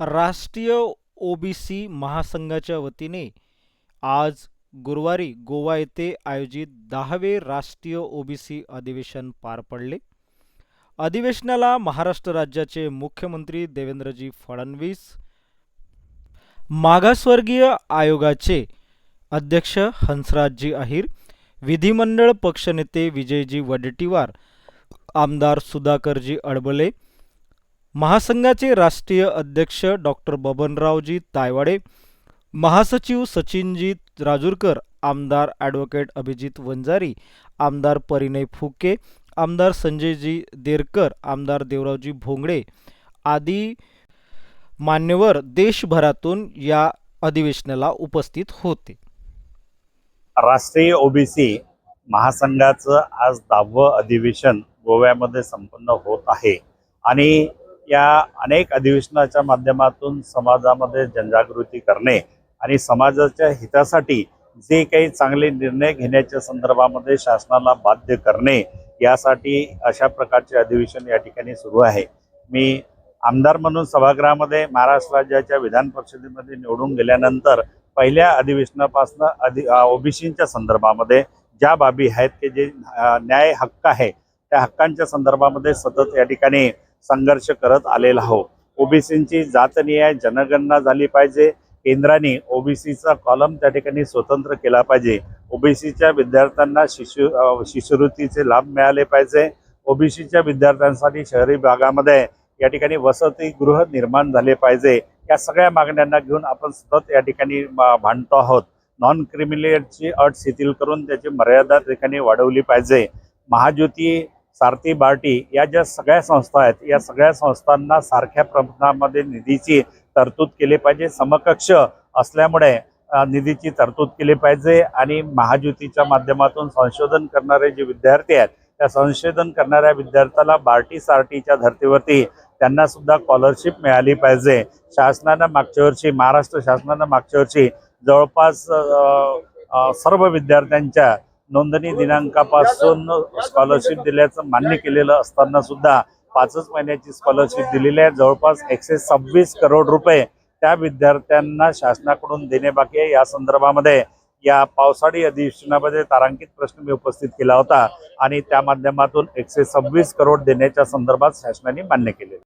राष्ट्रीय ओबीसी महासंघाच्या वतीने आज गुरुवारी गोवा येथे आयोजित दहावे राष्ट्रीय ओबीसी अधिवेशन पार पडले. अधिवेशनाला महाराष्ट्र राज्याचे मुख्यमंत्री देवेंद्रजी फडणवीस मागासवर्गीय आयोगाचे अध्यक्ष हंसराजजी अहिर विधिमंडळ पक्षनेते विजयजी वडेट्टीवार आमदार सुधाकरजी अडबले महासंघाचे राष्ट्रीय अध्यक्ष डॉक्टर बबनरावजी तायवाडे महासचिव सचिनजी राजूरकर आमदार ॲडव्होकेट अभिजित वंजारी आमदार परिणय फुके आमदार संजयजी देरकर आमदार देवरावजी भोंगडे आदी मान्यवर देशभरातून या अधिवेशनाला उपस्थित होते. राष्ट्रीय ओबीसी महासंघाचं आज दहावं अधिवेशन गोव्यामध्ये संपन्न होत आहे. आणि या अनेक अधिवेशनाच्या माध्यमातून समाजामध्ये जनजागृती करणे आणि समाजाच्या हितासाठी जे काही चांगले निर्णय घेण्याच्या संदर्भामध्ये शासनाला बाध्य करणे यासाठी अशा प्रकारचे अधिवेशन या ठिकाणी सुरू आहे. मी आमदार म्हणून सभागृहामध्ये महाराष्ट्र राज्याच्या विधान परिषदेमध्ये निवडून गेल्यानंतर पहिल्या अधिवेशनापासून अधि ओबीसींच्या संदर्भामध्ये ज्या बाबी आहेत की जे न्याय हक्क आहे त्या हक्कांच्या संदर्भामध्ये सतत या ठिकाणी संघर्ष करत आलेला आहो ओबीसींची जातनीय जनगणना झाली पाहिजे. केंद्राने ओबीसीचा कॉलम त्या ठिकाणी स्वतंत्र केला पाहिजे. ओबीसीच्या विद्यार्थ्यांना शिशु शिष्यवृत्तीचे लाभ मिळाले पाहिजे. ओबीसीच्या विद्यार्थ्यांसाठी शहरी भागामध्ये या ठिकाणी वसतिगृह निर्माण झाले पाहिजे. या सगळ्या मागण्यांना घेऊन आपण सतत या ठिकाणी भांडतो आहोत. नॉन क्रिमिलेअरची अट शिथिल करून त्याची मर्यादा ठिकाणी वाढवली पाहिजे. महाज्योती सारथी बार्टी या ज्या सगळ्या संस्था आहेत या सगळ्या संस्थांना सारख्या प्रमाणामध्ये निधीची तरतूद केली पाहिजे. समकक्ष असल्यामुळे निधीची तरतूद केली पाहिजे आणि महाज्योतीच्या माध्यमातून संशोधन करणारे जे विद्यार्थी आहेत त्या संशोधन करणाऱ्या विद्यार्थ्याला बार्टी सारटीच्या धर्तीवरती त्यांना सुद्धा स्कॉलरशिप मिळाली पाहिजे. शासनानं मागच्या वर्षी महाराष्ट्र शासनानं मागच्या वर्षी जवळपास सर्व विद्यार्थ्यांच्या नोंदणी दिनांकापासून स्कॉलरशिप दिल्याचं मान्य केलेलं असताना सुद्धा पाचच महिन्याची स्कॉलरशिप दिलेली आहे. जवळपास एकशे सव्वीस करोड रुपये त्या विद्यार्थ्यांना शासनाकडून देणे बाकी आहे. या संदर्भामध्ये या पावसाळी अधिवेशनामध्ये तारांकित प्रश्न मी उपस्थित केला होता आणि त्या माध्यमातून एकशे सव्वीस करोड देण्याच्या संदर्भात शासनाने मान्य केले